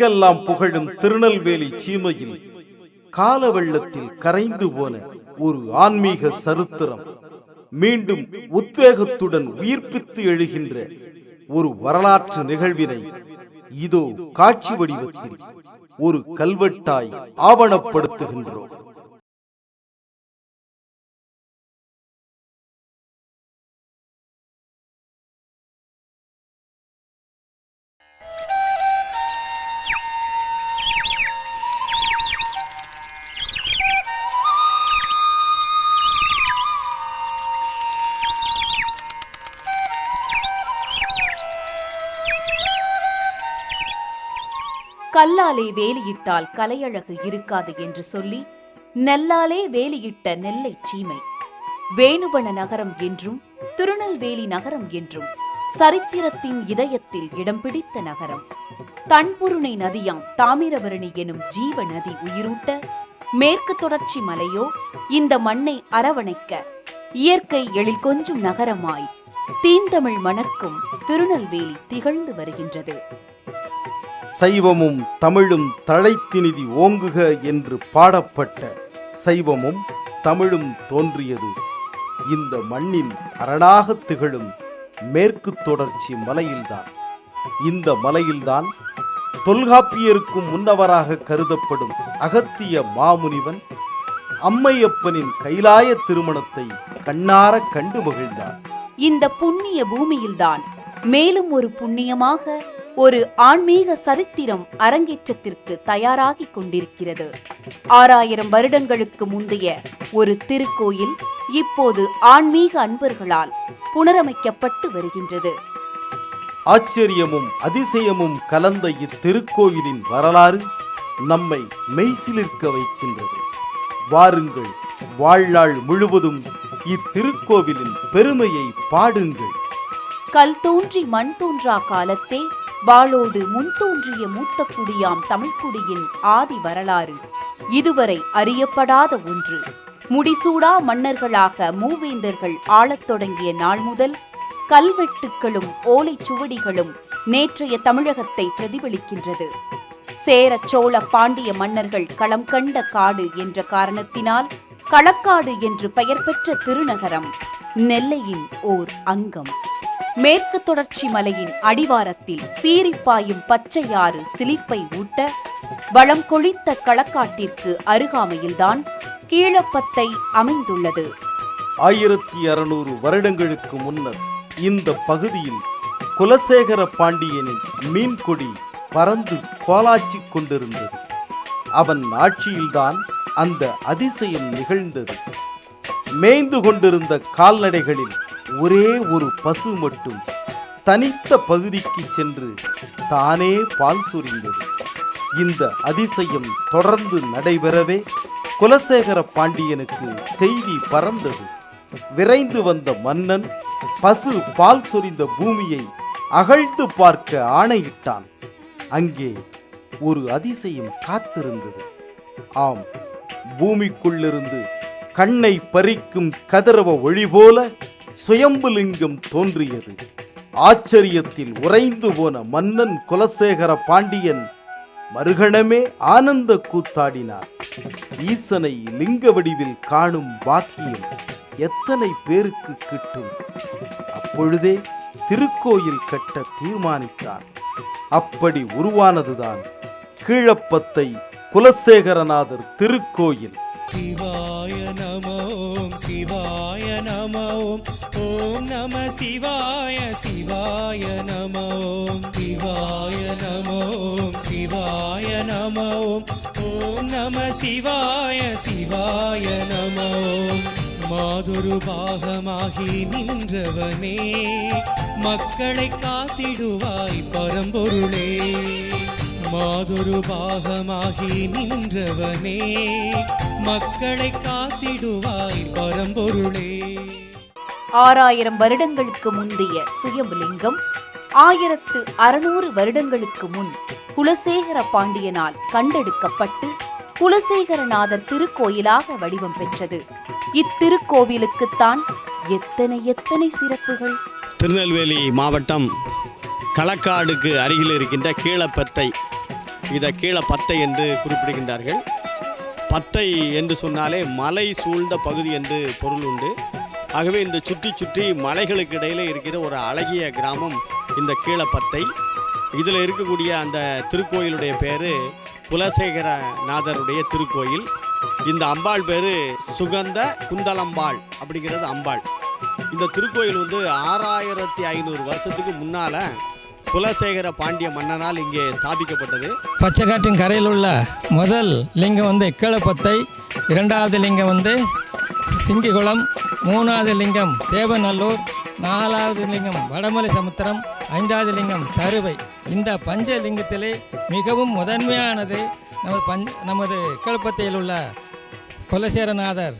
தெற்கெல்லாம் புகழும் திருநெல்வேலி சீமையில் கால வெள்ளத்தில் கரைந்து போன ஒரு ஆன்மீக சரித்திரம். மீண்டும் உத்வேகத்துடன் உயிர்ப்பித்து எழுகின்ற ஒரு வரலாற்று நிகழ்வினை இதோ காட்சி வடிவத்தில் ஒரு கல்வெட்டாய் ஆவணப்படுத்துகின்றோம். நெல்லாலே வேலியிட்டால் கலையழகு இருக்காது என்று சொல்லி நெல்லாலே வேலியிட்ட நெல்லை சீமை. வேணுவன நகரம் என்றும் திருநெல்வேலி நகரம் என்றும் சரித்திரத்தின் இதயத்தில் இடம் பிடித்த நகரம். தன்புருணை நதியாம் தாமிரபரணி எனும் ஜீவ நதி உயிரூட்ட மேற்கு தொடர்ச்சி மலையோ இந்த மண்ணை அரவணைக்க இயற்கை எழில் கொஞ்சும் நகரமாய் தீந்தமிழ் மணக்கும் திருநெல்வேலி திகழ்ந்து வருகின்றது. சைவமும் தமிழும் தழைத்தினிதி ஓங்குக என்று பாடப்பட்ட சைவமும் தமிழும் தோன்றியது. இந்த மண்ணின் அரணாக திகழும் மேற்கு தொடர்ச்சி மலையில்தான். இந்த மலையில்தான் தொல்காப்பியருக்கும் முன்னவராக கருதப்படும் அகத்திய மாமுனிவன் அம்மையப்பனின் கைலாய திருமணத்தை கண்ணார கண்டு மகிழ்ந்தார். இந்த புண்ணிய பூமியில்தான் மேலும் ஒரு புண்ணியமாக ஒரு ஆன்மீக சரித்திரம் அரங்கேற்றத்திற்கு தயாராகிக் கொண்டிருக்கிறது. ஆறாயிரம் வருடங்களுக்கு முந்தைய ஒரு திருக்கோயில் இப்போது ஆன்மீக அன்பர்களால் புனரமைக்கப்பட்டு வருகின்றது. ஆச்சரியமும் அதிசயமும் கலந்த இத்திருக்கோயிலின் வரலாறு நம்மை மெய்சிலிர்க்க வைக்கின்றது. வாருங்கள் வாழ்நாள் முழுவதும் இத்திருக்கோவிலின் பெருமையை பாடுங்கள். கல் தோன்றி மண் தோன்றா காலத்தே வாளோடு முன் தோன்றிய மூத்த குடியாம் தமிழ்க்குடியின் ஆதி வரலாறு. இதுவரை அறியப்படாத ஒன்று. முடிசூடா மன்னர்களாக மூவேந்தர்கள் ஆளத் தொடங்கிய நாள் முதல் கல்வெட்டுக்களும் ஓலைச் சுவடிகளும் நேற்றைய தமிழகத்தை பிரதிபலிக்கின்றது. சேர சோழ பாண்டிய மன்னர்கள் களம் கண்ட காடு என்ற காரணத்தினால் களக்காடு என்று பெயர் பெற்ற திருநகரம் நெல்லையின் ஓர் அங்கம். மேற்கு தொடர்ச்சி மலையின் அடிவாரத்தில் சீரிப்பாயும் பச்சையாறு சிலிப்பை ஊட்ட வளம் கொழித்த களக்காட்டிற்கு அருகாமையில்தான் கீழப்பத்தை அமைந்துள்ளது. ஆயிரத்தி அறுநூறு வருடங்களுக்கு முன்னர் இந்த பகுதியில் குலசேகர பாண்டியனின் மீன்கொடி பறந்து கோலாச்சிக் கொண்டிருந்தது. அவன் ஆட்சியில்தான் அந்த அதிசயம் நிகழ்ந்தது. மேய்ந்து கொண்டிருந்த கால்நடைகளில் ஒரே ஒரு பசு மட்டும் தனித்த பகுதிக்கு சென்று தானே பால் சொரிந்தது. இந்த அதிசயம் தொடர்ந்து நடைபெறவே குலசேகர பாண்டியனுக்கு செய்தி பறந்தது. விரைந்து வந்த மன்னன் பசு பால் சொரிந்த பூமியை அகழ்ந்து பார்க்க ஆணையிட்டான். அங்கே ஒரு அதிசயம் காத்திருந்தது. ஆம் பூமிக்குள்ளிருந்து கண்ணை பறிக்கும் கதிரவ ஒளி போல சுயம்புலிங்கம் தோன்றியது. ஆச்சரியத்தில் உறைந்து போன மன்னன் குலசேகர பாண்டியன் மறுகணமே ஆனந்த கூத்தாடினார். ஈசனை லிங்க வடிவில் காணும் பாக்கியம் எத்தனை பேருக்கு கிட்டும்? அப்பொழுதே திருக்கோயில் கட்ட தீர்மானித்தார் அப்படி உருவானதுதான் கீழப்பத்தை குலசேகரநாதர் திருக்கோயில். சிவாய நம சிவாய சிவாய நமோம் சிவாய நமோம் சிவாய நமோம் ஓம் நம சிவாய சிவாய நமோம் மாதுரு பாகமாகி நின்றவனே மக்களை காத்திடுவாய் பரம்பொருளே. மாதுரு பாகமாகி நின்றவனே மக்களை காத்திடுவாய் பரம்பொருளே. ஆறாயிரம் வருடங்களுக்கு முந்தைய சுயம்புலிங்கம் ஆயிரத்து அறுநூறு வருடங்களுக்கு முன் குலசேகர பாண்டியனால் கண்டெடுக்கப்பட்டு குலசேகரநாதர் திருக்கோயிலாக வடிவம் பெற்றது. இத்திருக்கோவிலுக்குத்தான் எத்தனை எத்தனை சிறப்புகள்? திருநெல்வேலி மாவட்டம் களக்காடுக்கு அருகில் இருக்கின்ற கீழப்பத்தை. இதை கீழே பத்தை என்று குறிப்பிடுகின்றார்கள். பத்தை என்று சொன்னாலே மலை சூழ்ந்த பகுதி என்று பொருள் உண்டு. ஆகவே இந்த சுற்றி சுற்றி மலைகளுக்கு இடையிலே இருக்கிற ஒரு அழகிய கிராமம் இந்த கீழப்பத்தை. இதில் இருக்கக்கூடிய அந்த திருக்கோயிலுடைய பேர் குலசேகரநாதருடைய திருக்கோயில். இந்த அம்பாள் பேர் சுகந்த குந்தலம்பாள் அப்படிங்கிறது அம்பாள். இந்த திருக்கோயில் வந்து ஆறாயிரத்தி ஐநூறு வருஷத்துக்கு முன்னால் குலசேகர பாண்டிய மன்னனால் இங்கே ஸ்தாபிக்கப்பட்டது. பச்சைக்காட்டின் கரையில் உள்ள முதல் லிங்கம் வந்து கீழப்பத்தை. இரண்டாவது லிங்கம் வந்து சிங்கிகுளம் மூணாவது லிங்கம் தேவநல்லூர் நாலாவது லிங்கம் வடமலை சமுத்திரம் ஐந்தாவது லிங்கம் தருவை. இந்த பஞ்ச லிங்கத்திலே மிகவும் முதன்மையானது நமது பஞ்ச நமது கழுப்பத்தையில் உள்ள குலசேரநாதர்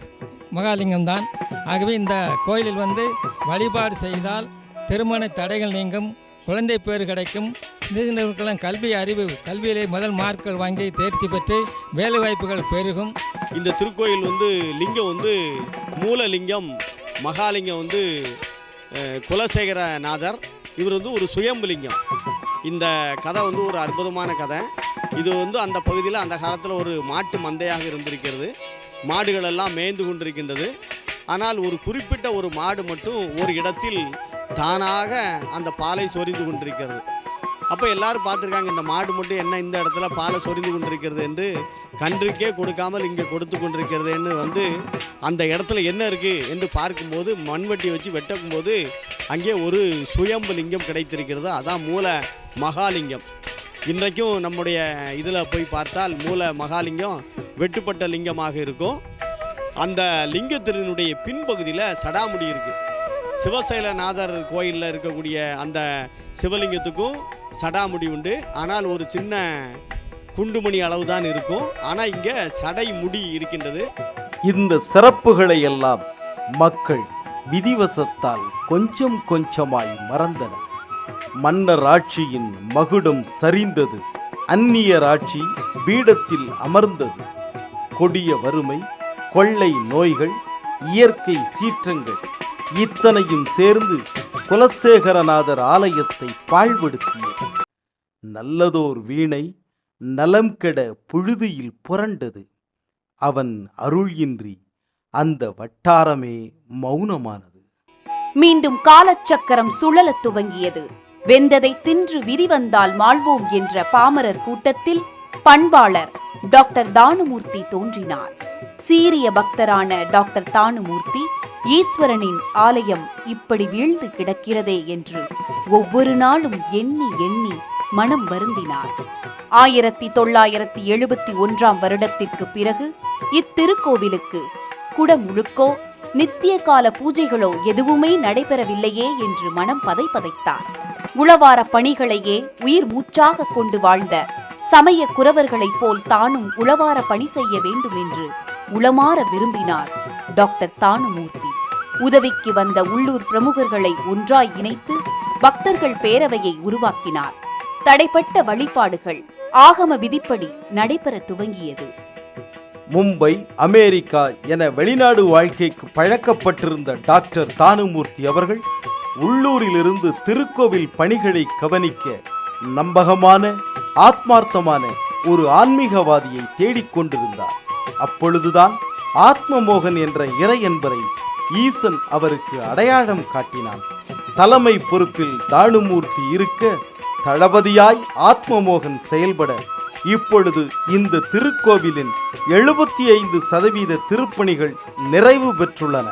மகாலிங்கம் தான் ஆகவே இந்த கோயிலில் வந்து வழிபாடு செய்தால் திருமண தடைகள் நீங்கும். குழந்தை பேர் கிடைக்கும். சிறுவர்களுக்கெல்லாம் கல்வி அறிவு கல்வியிலே முதல் மார்க்கள் வாங்கி தேர்ச்சி பெற்று வேலை வாய்ப்புகள் பெருகும். இந்த திருக்கோயில் வந்து லிங்கம் வந்து மூலலிங்கம் மகாலிங்கம் வந்து குலசேகர குலசேகரநாதர். இவர் வந்து ஒரு சுயம்புலிங்கம். இந்த கதை வந்து ஒரு அற்புதமான கதை. இது வந்து அந்த பகுதியில் அந்த காலத்தில் ஒரு மாட்டு மந்தையாக இருந்திருக்கிறது. மாடுகளெல்லாம் மேய்ந்து கொண்டிருக்கின்றது. ஆனால் ஒரு குறிப்பிட்ட ஒரு மாடு மட்டும் ஒரு இடத்தில் தானாக அந்த பாலை சொரிந்து கொண்டிருக்கிறது. அப்போ எல்லாரும் பார்த்துருக்காங்க இந்த மாடு மட்டும் என்ன இந்த இடத்துல பாலை சொரிந்து கொண்டிருக்கிறது என்று. கன்றுக்கே கொடுக்காமல் இங்கே கொடுத்து கொண்டிருக்கிறதுன்னு வந்து அந்த இடத்துல என்ன இருக்குது என்று பார்க்கும்போது மண்வெட்டி வச்சு வெட்டக்கும்போது அங்கே ஒரு சுயம்பு லிங்கம் கிடைத்திருக்கிறது. அதான் மூல மகாலிங்கம். இன்றைக்கும் நம்முடைய இதில் போய் பார்த்தால் மூல மகாலிங்கம் வெட்டுப்பட்ட லிங்கமாக இருக்கும். அந்த லிங்கத்தினுடைய பின்பகுதியில் சடாமுடி இருக்குது சிவசைலநாதர் கோயிலில் இருக்கக்கூடிய அந்த சிவலிங்கத்துக்கும் சடாமுடி உண்டு. ஆனால் ஒரு சின்ன குண்டுமணி அளவு தான் இருக்கும். ஆனால் இங்கே சடை முடி இருக்கின்றது. இந்த சிறப்புகளை எல்லாம் மக்கள் விதிவசத்தால் கொஞ்சம் கொஞ்சமாய் மறந்தனர். மன்னர் ஆட்சியின் மகுடம் சரிந்தது. அந்நியர் ஆட்சி பீடத்தில் அமர்ந்தது. கொடிய வறுமை கொள்ளை நோய்கள் இயற்கை சீற்றங்கள் இத்தனையும் சேர்ந்து குலசேகரநாதர் ஆலயத்தை பாழ்படுத்தியது. நல்லதோர் வீணை நலம் கெட புழுதியில் புரண்டது. அவன் அருள் இன்றி அந்த வட்டாரமே மௌனமானது. மீண்டும் காலச்சக்கரம் சுழலத் துவங்கியது. வெந்ததை தின்று விதி வந்தால் மாழ்வோம் என்ற பாமரர் கூட்டத்தில் பண்பாளர் டாக்டர் தானுமூர்த்தி தோன்றினார். சீரிய பக்தரான டாக்டர் தானுமூர்த்தி ஈஸ்வரனின் ஆலயம் இப்படி வீழ்ந்து கிடக்கிறதே என்று ஒவ்வொரு நாளும் எண்ணி எண்ணி மனம் வருந்தினார். ஆயிரத்தி தொள்ளாயிரத்தி எழுபத்தி ஒன்றாம் வருடத்திற்கு பிறகு இத்திருக்கோவிலுக்கு குடமுழுக்கோ நித்திய கால பூஜைகளோ எதுவுமே நடைபெறவில்லையே என்று மனம் பதைபதைத்தார் உளவார பணிகளையே உயிர் மூச்சாக கொண்டு வாழ்ந்த சமய குறவர்களைப் போல் தானும் உளவார பணி செய்ய வேண்டும் என்று உளமாற விரும்பினார் டாக்டர் தானுமூர்த்தி. உதவிக்கு வந்த உள்ளூர் பிரமுகர்களை ஒன்றாய் இணைத்து பக்தர்கள் பேரவையை உருவாக்கினார். தடைப்பட்ட வழிபாடுகள் ஆகம விதிப்படி நடைபெற துவங்கியது. மும்பை அமெரிக்கா என வெளிநாடு வாழ்க்கைக்கு பழக்கப்பட்டிருந்த டாக்டர் தானுமூர்த்தி அவர்கள் உள்ளூரிலிருந்து திருக்கோவில் பணிகளை கவனிக்க நம்பகமான ஆத்மார்த்தமான ஒரு ஆன்மீகவாதியை தேடிக்கொண்டிருந்தார் அப்பொழுதுதான் ஆத்மமோகன் என்ற இறை என்பரை ஈசன் அவருக்கு அடையாளம் காட்டினான். தலைமை பொறுப்பில் தானுமூர்த்தி இருக்க தளபதியாய் ஆத்மமோகன் செயல்பட இப்பொழுது இந்த திருக்கோவிலின் எழுபத்தி ஐந்து சதவீத திருப்பணிகள் நிறைவு பெற்றுள்ளன.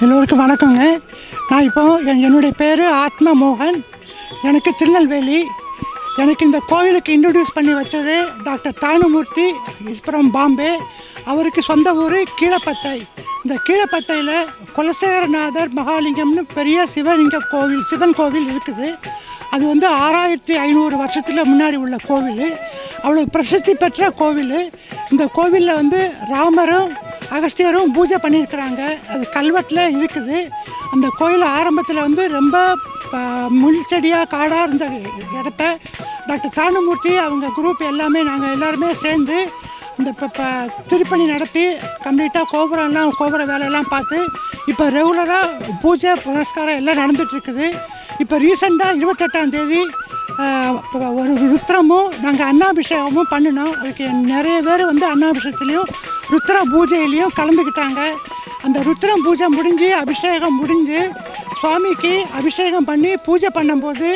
எல்லோருக்கும் வணக்கங்க. நான் இப்போ என் என்னுடைய பேர் ஆத்மமோகன். எனக்கு திருநெல்வேலி. எனக்கு இந்த கோவிலுக்கு இன்ட்ரடியூஸ் பண்ணி வச்சது டாக்டர் தானுமூர்த்தி ஃப்ரம் பாம்பே. அவருக்கு சொந்த ஊர் கீழப்பத்தை. இந்த கீழப்பத்தையில் குலசேகரநாதர் மகாலிங்கம்னு பெரிய சிவலிங்க கோவில் சிவன் கோவில் இருக்குது. அது வந்து ஆறாயிரத்தி ஐநூறு வருஷத்தில் முன்னாடி உள்ள கோவில். அவ்வளோ பிரசித்தி பெற்ற கோவில். இந்த கோவிலில் வந்து ராமரும் அகஸ்தியரும் பூஜை பண்ணியிருக்கிறாங்க. அது கல்வெட்டில் இருக்குது. அந்த கோயில் ஆரம்பத்தில் வந்து ரொம்ப ப- முள் செடியாக காடாக இருந்த இடத்த டாக்டர் தானுமூர்த்தி அவங்க குரூப் எல்லாமே நாங்கள் எல்லாருமே சேர்ந்து இந்த இப்போ திருப்பணி நடத்தி கம்ப்ளீட்டாக கோபுரம்லாம் கோபுர வேலையெல்லாம் பார்த்து இப்போ ரெகுலராக பூஜை புனஸ்காரம் எல்லாம் நடந்துகிட்ருக்குது இப்போ ரீசெண்டாக இருபத்தெட்டாம் தேதி ஒரு ருத்ரமும் நாங்கள் அன்னாபிஷேகமும் பண்ணினோம். அதுக்கு நிறைய பேர் வந்து அன்னாபிஷேகத்துலேயும் ருத்ர பூஜையிலையும் கலந்துக்கிட்டாங்க அந்த ருத்ரம் பூஜை முடிஞ்சு அபிஷேகம் முடிஞ்சு சுவாமிக்கு அபிஷேகம் பண்ணி பூஜை பண்ணும்போது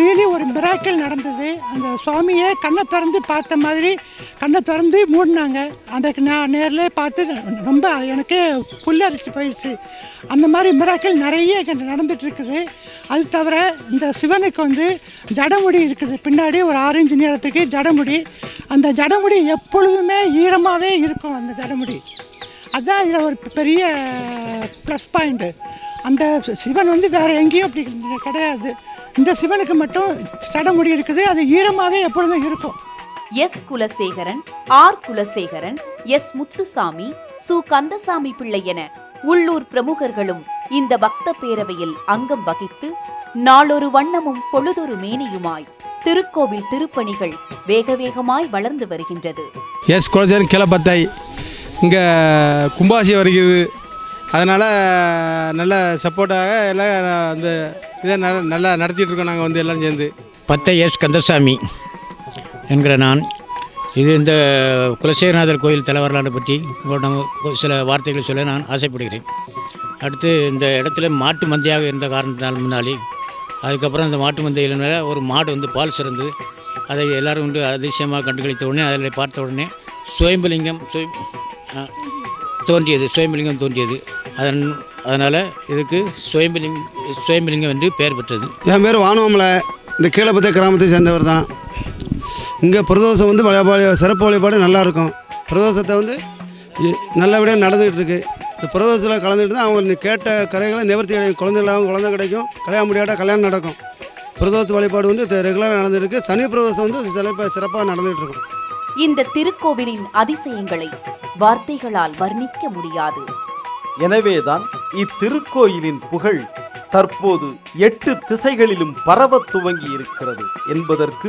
ரியலி ஒரு மிராக்கிள் நடந்தது. அந்த சுவாமியை கண்ணை திறந்து பார்த்த மாதிரி கண்ணை திறந்து மூடினாங்க. அந்த நான் நேரில் பார்த்து ரொம்ப எனக்கு புல்லரிச்சு போயிடுச்சு அந்த மாதிரி மிராக்கிள் நிறைய நடந்துகிட்ருக்குது அது தவிர இந்த சிவனுக்கு வந்து ஜடமுடி இருக்குது. பின்னாடி ஒரு ஆரஞ்சு நிறத்துக்கு ஜடமுடி. அந்த ஜடமுடி எப்பொழுதுமே ஈரமாகவே இருக்கும் அந்த ஜடமுடி. அதுதான் இதில் ஒரு பெரிய ப்ளஸ் பாயிண்ட்டு அந்த சிவன் வந்து வேறு எங்கேயும் அப்படி கிடையாது. இந்த சிவனுக்கு மட்டும் ஜடமுடி இருக்குது. அது ஈரமாகவே எப்பொழுதும் இருக்கும். S Kulasekaran R Kulasekaran S Muthusamy Su Kandasamy Pillai என உள்ளூர் பிரமுகர்களும் இந்த பக்த பேரவையில் அங்கம் வகித்து நாளொரு வண்ணமும் பொழுதொரு மேனியுமாய் திருக்கோவில் திருப்பணிகள் வேக வேகமாய் வளர்ந்து வருகின்றது. எஸ் குலசேகரன் கிளப்பத்தை இங்கே கும்பாசி வருகிறது. அதனால் நல்ல சப்போர்ட்டாக எல்லாம் அந்த இதை ந- நல்லா நடத்திட்டுருக்கோம் நாங்கள் வந்து எல்லாம் சேர்ந்து. பத்தை எஸ் கந்தசாமி என்கிற நான். இது இந்த குலசேகரநாதர் கோயில் தலைவரலாறு பற்றி உங்களிடம் சில வார்த்தைகளை சொல்ல நான் ஆசைப்படுகிறேன். அடுத்து இந்த இடத்துல மாட்டு மந்தையாக இருந்த காரணத்தினால் முன்னாலே அதுக்கப்புறம் அந்த மாட்டு மந்தையில் ஒரு மாடு வந்து பால் சிறந்து அதை எல்லோரும் வந்து அதிசயமாக கண்டுகளித்த உடனே அதில் பார்த்த உடனே சுயம்பலிங்கம் சுய தோன்றியது சுயம்பலிங்கம் தோன்றியது. அதன் அதனால் இதுக்கு சுயம்பலிங் சுயம்பலிங்கம் என்று பெயர் பெற்றது. என் பேர் வானவமலை. இந்த கீழப்பத்த கிராமத்தை சேர்ந்தவர் தான். இங்கே பிரதோஷம் வந்து வழிபாடு சிறப்பு வழிபாடு நல்லா இருக்கும் பிரதோஷத்தை வந்து நல்லபடியாக நடந்துகிட்டு இருக்கு இந்த பிரதோஷத்தில் கலந்துக்கிட்டு தான் அவங்க கேட்ட கரைகளை நிவர்த்தி அடையும். குழந்தை இல்லாமல் குழந்தை கிடைக்கும். கல்யாணம் முடியாத கல்யாணம் நடக்கும். பிரதோஷ வழிபாடு வந்து ரெகுலராக நடந்துட்டு இருக்கு சனி பிரதோஷம் வந்து சிறப்பாக சிறப்பாக நடந்துகிட்டு இருக்கும் இந்த திருக்கோவிலின் அதிசயங்களை வார்த்தைகளால் வர்ணிக்க முடியாது. எனவேதான் இத்திருக்கோயிலின் புகழ் தற்போது எட்டு திசைகளிலும் பரவத் துவங்கி இருக்கிறது என்பதற்கு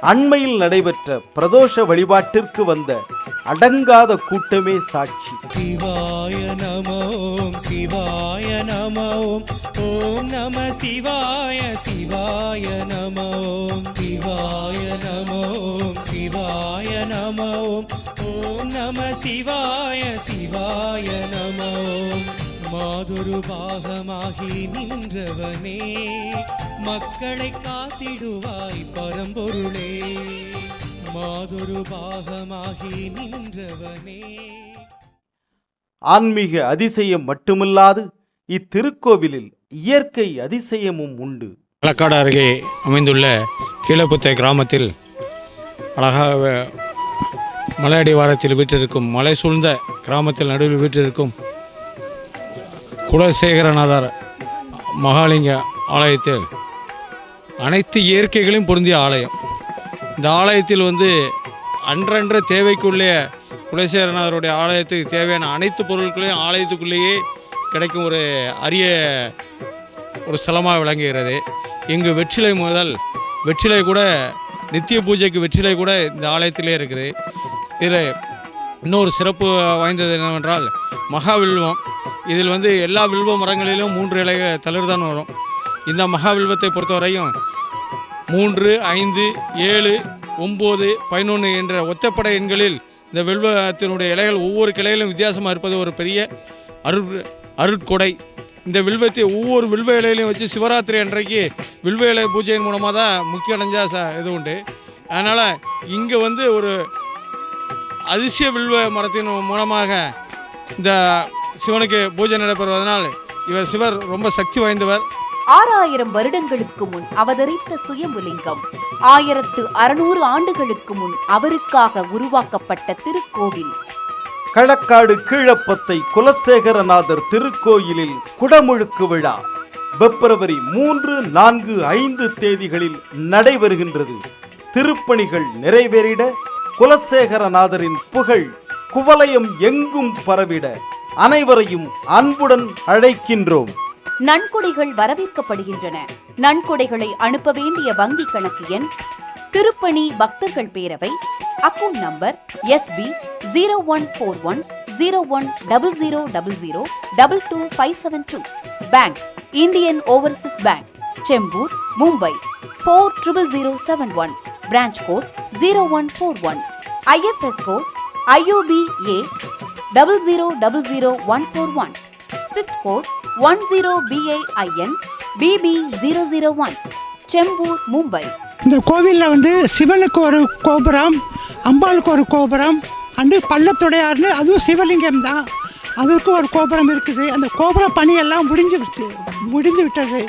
அண்மையில் நடைபெற்ற பிரதோஷ வழிபாட்டிற்கு வந்த அடங்காத கூட்டமே சாட்சி. சிவாய நம ஓம் சிவாய நமோம் ஓம் நம சிவாய சிவாய நமோம் சிவாய நம ஓம் சிவாய நமோம் ஓம் நம சிவாய சிவாய நமோம் மாதொரு பாகமாகி நின்றவனே மக்களை காத்திடுவாய் பரம்பொருளே. மாதொரு பாகமாகி நின்றவனே. ஆன்மீக அதிசயம் மட்டுமில்லாது இத்திருக்கோவிலில் இயற்கை அதிசயமும் உண்டு. களக்காடு அருகே அமைந்துள்ள கீழப்புத்தை கிராமத்தில் அழகாக மலையடிவாரத்தில் வீற்றிருக்கும் மலை சூழ்ந்த கிராமத்தில் நடுவில் வீற்றிருக்கும் குலசேகரநாதர் மகாலிங்க ஆலயத்தில் அனைத்து இயற்கைகளையும் பொருந்திய ஆலயம். இந்த ஆலயத்தில் வந்து அன்றன்ற தேவைக்குள்ளே குலசேகரநாதருடைய ஆலயத்துக்கு தேவையான அனைத்து பொருட்களையும் ஆலயத்துக்குள்ளேயே கிடைக்கும் ஒரு அரிய ஒரு ஸ்தலமாக விளங்குகிறது. இங்கு வெற்றிலை முதல் வெற்றிலை கூட நித்திய பூஜைக்கு வெற்றிலை கூட இந்த ஆலயத்திலே இருக்குது. இதில் இன்னொரு சிறப்பு வாய்ந்தது என்னவென்றால் மகாவில்வம். இதில் வந்து எல்லா வில்வ மரங்களிலும் மூன்று இலை தளிர் தான் வரும். இந்த மகா வில்வத்தை பொறுத்தவரையும் மூன்று ஐந்து ஏழு ஒம்பது பதினொன்று என்ற ஒத்தப்படை எண்களில் இந்த வில்வத்தினுடைய இலைகள் ஒவ்வொரு கிளையிலும் வித்தியாசமாக இருப்பது ஒரு பெரிய அருள் அருட்கொடை. இந்த வில்வத்தை ஒவ்வொரு வில்வ இலையிலையும் வச்சு சிவராத்திரி அன்றைக்கு வில்வ இலை பூஜையின் மூலமாக தான் முக்கிய அடைஞ்சா ச இது உண்டு. அதனால் இங்கே வந்து ஒரு அதிசய வில்வ மரத்தின் மூலமாக இந்த சிவனுக்கு பூஜை நடைபெறுவதனால் இவர் சிவர் ரொம்ப சக்தி வாய்ந்தவர். ஆறாயிரம் வருடங்களுக்கு முன் அவதரித்த சுயம்புலிங்கம் ஆயிரத்து அறுநூறு ஆண்டுகளுக்கு முன் அவருக்காக உருவாக்கப்பட்ட திருக்கோவில். களக்காடு கீழப்பத்தை குலசேகரநாதர் திருக்கோயிலில் குடமுழுக்கு விழா பிப்ரவரி மூன்று நான்கு ஐந்து தேதிகளில் நடைபெறுகின்றது. திருப்பணிகள் நிறைவேறிட குலசேகரநாதரின் புகழ் குவலயம் எங்கும் பரவிட அனைவரையும் அன்புடன் அழைக்கின்றோம். நன்கொடைகள் வரவேற்கப்படுகின்றன. நன்கொடைகளை அனுப்ப வேண்டிய வங்கி கணக்கு எண் திருப்பணி பக்தர்கள் பேரவை account number SB zero one four one zero one double zero double zero double two five seven two bank Indian Overseas Bank Chembur Mumbai four triple zero seven one branch code zero one four one IFS code IOB A double zero double zero one four one swift code one zero BIIN BB zero zero one Chembur Mumbai இந்த கோவிலில் வந்து சிவனுக்கு ஒரு கோபுரம் அம்பாளுக்கு ஒரு கோபுரம் and பள்ளத்துடையார்னு அதுவும் சிவலிங்கம் தான். அதுக்கு ஒரு கோபுரம் இருக்குது. அந்த கோபுர பணியெல்லாம் முடிஞ்சு முடிந்து விட்டது.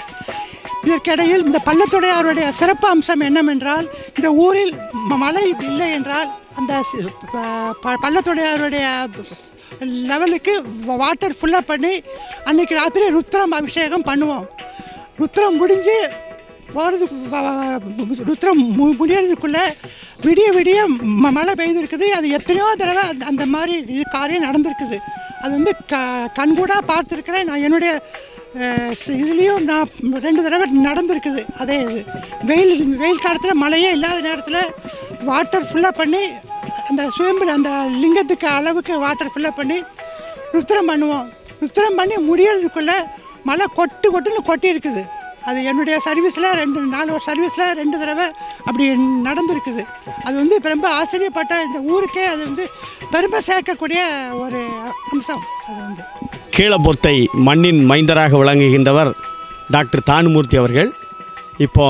இதற்கிடையில் இந்த பள்ளத்துடையாருடைய சிறப்பு அம்சம் என்னவென்றால் இந்த ஊரில் மழை இல்லை என்றால் அந்த ப- பள்ளத்துடையாருடைய லெவலுக்கு வாட்டர் ஃபுல்லாக பண்ணி அன்னைக்கு ராத்திரி ருத்ரம் அபிஷேகம் பண்ணுவோம். ருத்ரம் முடிஞ்சு போகிறதுக்கு ருத்ரம் மு முடியறதுக்குள்ளே விடிய விடிய ம மழை பெய்திருக்குது. அது எத்தனையோ தடவை அந்த அந்த மாதிரி காரியம் நடந்திருக்குது. அது வந்து க கண்கூடாக பார்த்துருக்குறேன். நான் என்னுடைய இதுலேயும் நான் ரெண்டு தடவை நடந்துருக்குது. அதே இது. வெயில் வெயில் காலத்தில் மழையே இல்லாத நேரத்தில் வாட்டர் ஃபுல்லாக பண்ணி அந்த சுயம்பு அந்த லிங்கத்துக்கு அளவுக்கு வாட்டர் ஃபுல்லாக பண்ணி ருத்திரம் பண்ணுவோம். ருத்திரம் பண்ணி முடியறதுக்குள்ளே மழை கொட்டு கொட்டுன்னு கொட்டி இருக்குது அது என்னுடைய சர்வீஸில் ரெண்டு நாலு ஒரு சர்வீஸில் ரெண்டு தடவை அப்படி நடந்துருக்குது. அது வந்து இப்போ ரொம்ப ஆச்சரியப்பட்ட இந்த ஊருக்கே அது வந்து பெருமை சேர்க்கக்கூடிய ஒரு அம்சம். அது வந்து கீழப்பொத்தை மண்ணின் மைந்தராக விளங்குகின்றவர் டாக்டர் தானுமூர்த்தி அவர்கள். இப்போ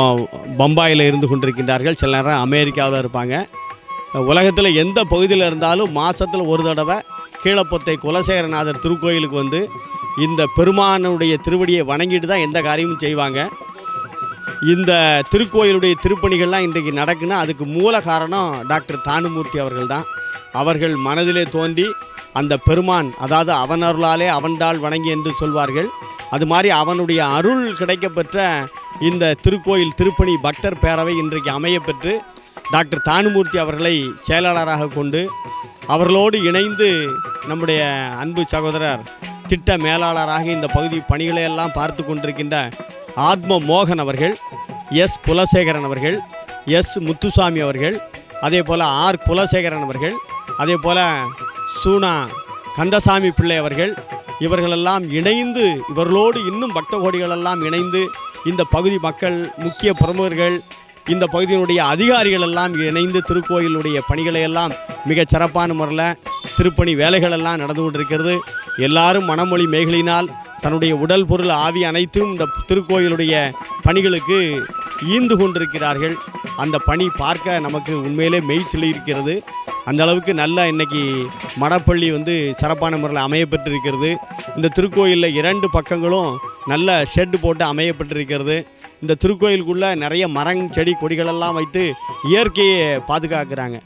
பம்பாயில் இருந்து கொண்டிருக்கின்றார்கள். சில நேரம் அமெரிக்காவில் இருப்பாங்க. உலகத்தில் எந்த பகுதியில் இருந்தாலும் மாதத்தில் ஒரு தடவை கீழப்பொத்தை குலசேகரநாதர் திருக்கோயிலுக்கு வந்து இந்த பெருமானுடைய திருவடியை வணங்கிட்டு தான் எந்த காரியமும் செய்வாங்க. இந்த திருக்கோயிலுடைய திருப்பணிகள்லாம் இன்றைக்கு நடக்குன்னா அதுக்கு மூல காரணம் டாக்டர் தானுமூர்த்தி அவர்கள் தான். அவர்கள் மனதிலே தோன்றி அந்த பெருமான் அதாவது அவன் அருளாலே அவன்தாள் வணங்கி என்று சொல்வார்கள். அது மாதிரி அவனுடைய அருள் கிடைக்கப்பெற்ற இந்த திருக்கோயில் திருப்பணி பக்தர் பேரவை இன்றைக்கு அமையப்பெற்று டாக்டர் தானுமூர்த்தி அவர்களை செயலாளராக கொண்டு அவர்களோடு இணைந்து நம்முடைய அன்பு சகோதரர் திட்ட மேலாளராக இந்த பகுதி பணிகளை எல்லாம் பார்த்து கொண்டிருக்கின்ற ஆத்ம மோகன் அவர்கள் எஸ் குலசேகரன் அவர்கள் எஸ் முத்துசாமி அவர்கள் அதே போல் ஆர். குலசேகரன் அவர்கள் அதே போல் சூனா கந்தசாமி பிள்ளை அவர்கள் இவர்களெல்லாம் இணைந்து இவர்களோடு இன்னும் பக்த கோடிகளெல்லாம் இணைந்து இந்த பகுதி மக்கள் முக்கிய பிரமுகர்கள் இந்த பகுதியினுடைய அதிகாரிகள் எல்லாம் இணைந்து திருக்கோயிலுடைய பணிகளை எல்லாம் மிகச் சிறப்பான முறையில் திருப்பணி வேலைகளெல்லாம் நடந்து கொண்டிருக்கிறது. எல்லாரும் மனமொழி மேகலினால் தன்னுடைய உடல் பொருள் ஆவி அனைத்தும் இந்த திருக்கோயிலுடைய பணிகளுக்கு ஈந்து கொண்டிருக்கிறார்கள். அந்த பணி பார்க்க நமக்கு உண்மையிலே மெய்ச்சில் இருக்கிறது. அந்த அளவுக்கு நல்ல இன்னைக்கு மடப்பள்ளி வந்து சிறப்பான முறையில் அமையப்பட்டிருக்கிறது இந்த திருக்கோயிலில் இரண்டு பக்கங்களும் நல்ல ஷெட்டு போட்டு அமையப்பட்டிருக்கிறது இந்த திருக்கோயிலுக்குள்ளே நிறைய மரம் செடி கொடிகளெல்லாம் வைத்து இயற்கையை பாதுகாக்கிறாங்க.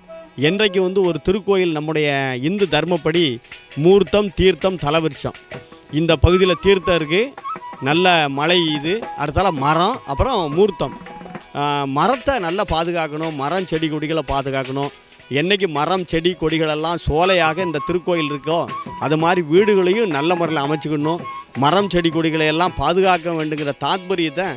என்றைக்கு வந்து ஒரு திருக்கோயில் நம்முடைய இந்து தர்மப்படி மூர்த்தம் தீர்த்தம் தலவருஷம். இந்த பகுதியில் தீர்த்தம் இருக்குது நல்ல மலை இது. அடுத்தால மரம் அப்புறம் மூர்த்தம். மரத்தை நல்லா பாதுகாக்கணும். மரம் செடி கொடிகளை பாதுகாக்கணும். என்றைக்கு மரம் செடி கொடிகளெல்லாம் சோலையாக இந்த திருக்கோயில் இருக்கோ அது மாதிரி வீடுகளையும் நல்ல முறையில் அமைச்சுக்கணும். மரம் செடி கொடிகளை எல்லாம் பாதுகாக்க வேண்டுங்கிற தாத்பரியத்தை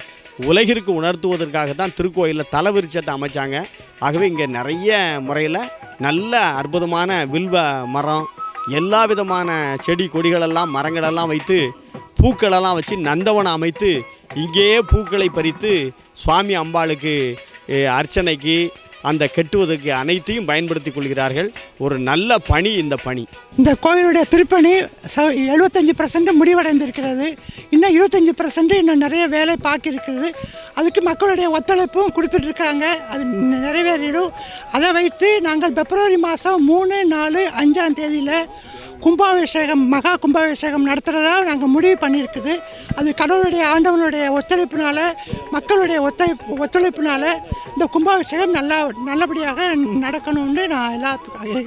உலகிற்கு உணர்த்துவதற்காக தான் திருக்கோயிலில் தலவிருச்சத்தை அமைச்சாங்க. ஆகவே இங்கே நிறைய முறையில் நல்ல அற்புதமான வில்வ மரம் எல்லா விதமான செடி கொடிகளெல்லாம் மரங்களெல்லாம் வைத்து பூக்களெல்லாம் வச்சு நந்தவனம் அமைத்து இங்கேயே பூக்களை பறித்து சுவாமி அம்பாளுக்கு அர்ச்சனைக்கு அந்த கெட்டுவதற்கு அனைத்தையும் பயன்படுத்தி கொள்கிறார்கள். ஒரு நல்ல பணி இந்த பணி. இந்த கோயிலுடைய திருப்பணி ச எழுபத்தஞ்சி பர்சன்ட் முடிவடைந்திருக்கிறது. இன்னும் இருபத்தஞ்சி பர்சன்ட் இன்னும் நிறைய வேலை பாக்கி அதுக்கு மக்களுடைய ஒத்துழைப்பும் கொடுத்துட்ருக்காங்க. அது நிறைவேறிடும். அதை வைத்து நாங்கள் பிப்ரவரி மாதம் மூணு நாலு அஞ்சாம் தேதியில் கும்பாபிஷேகம் மகா கும்பாபிஷேகம் நடத்துகிறதா நாங்கள் முடிவு பண்ணியிருக்குது. அது கடவுளுடைய ஆண்டவனுடைய ஒத்துழைப்பினால் மக்களுடைய ஒத்துழைப்பு ஒத்துழைப்பினால் இந்த கும்பாபிஷேகம் நல்லா நல்லபடியாக நடக்கணும்னு நான் எல்லா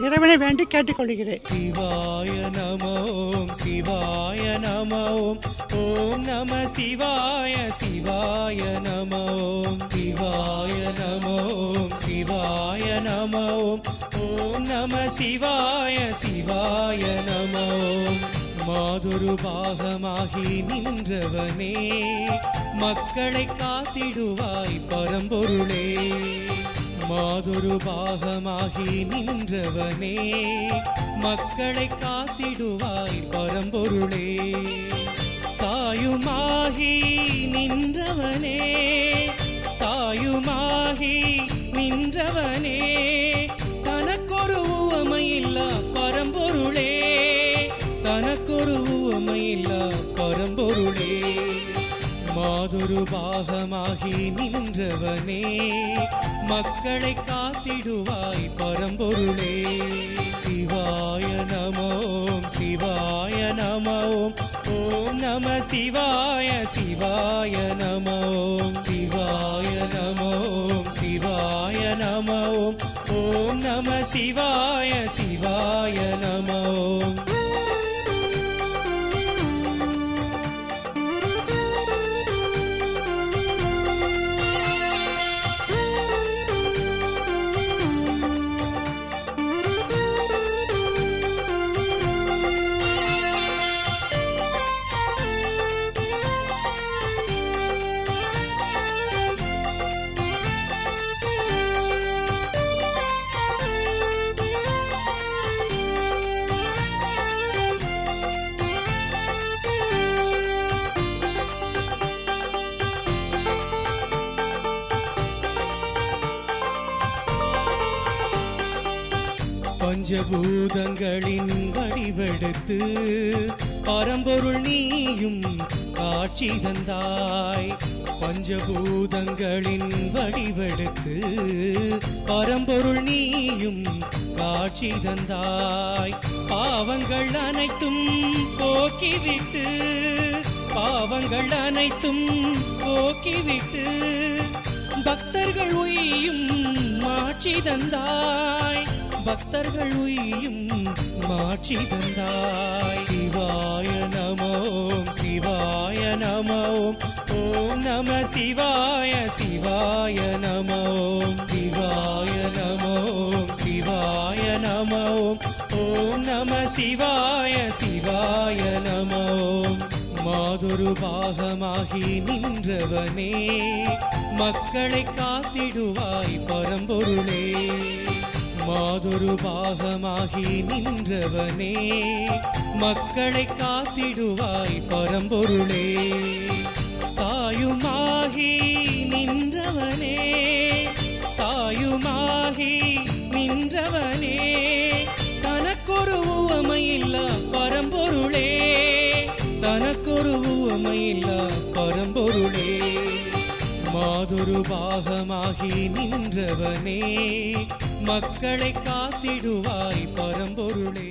இறைவனை வேண்டி கேட்டுக்கொள்கிறேன். சிவாய நமோம் சிவாய நமோம் ஓம் நம சிவாய சிவாய நமோம் சிவாய நமோம் சிவாய நமோம் நம சிவாய சிவாய நம. ஓம் மாதொரு பாகமாகி நின்றவனே மக்களை காத்திடுவாய் பரம்பொருளே. மாதொரு பாகமாகி நின்றவனே மக்களை காத்திடுவாய் பரம்பொருளே. தாயுமாகி நின்றவனே தாயுமாகி நின்ற மாதொரு பாகமாகி நின்றவனே மக்களை காத்திடுவாய் பரம்பொருளே. சிவாய நமோம் சிவாய நமோம் ஓம் நம சிவாய சிவாய நமோம் சிவாய நமோம் சிவாய நமோம் ஓம் நம சிவாய பஞ்சபூதங்களின் வடிவெடுத்து பரம்பொருள் நீயும் காட்சி தந்தாய். பஞ்சபூதங்களின் வடிவெடுத்து பரம்பொருள் நீயும் காட்சி தந்தாய். பாவங்கள் அனைத்தும் போக்கிவிட்டு பாவங்கள் அனைத்தும் போக்கிவிட்டு பக்தர்கள் உய்யும் மாற்றி தந்தாய். பக்தர்கள் உயும் மாட்சி தந்தாய். சிவாய நமோம் சிவாய நமோம். ஓம் நம சிவாய சிவாய நமோம். சிவாய நமோம் சிவாய நமோம். ஓம் நம சிவாய சிவாய நமோம். மாதொரு பாகமாகி நின்றவனே மக்களை காத்திடுவாய் பரம்பொருளே. மாதொரு பாகமாகி நின்றவனே மக்களை காத்திடுவாய் பரம்பொருளே. தாயுமாகி நின்றவனே தாயுமாகி நின்றவனே. தனக்கொரு உவமையில்லா பரம்பொருளே தனக்கொரு உவமையில்லா பரம்பொருளே. மாதொரு பாகமாகி நின்றவனே மக்களை காத்திடுவாய் பரம்பொருளே.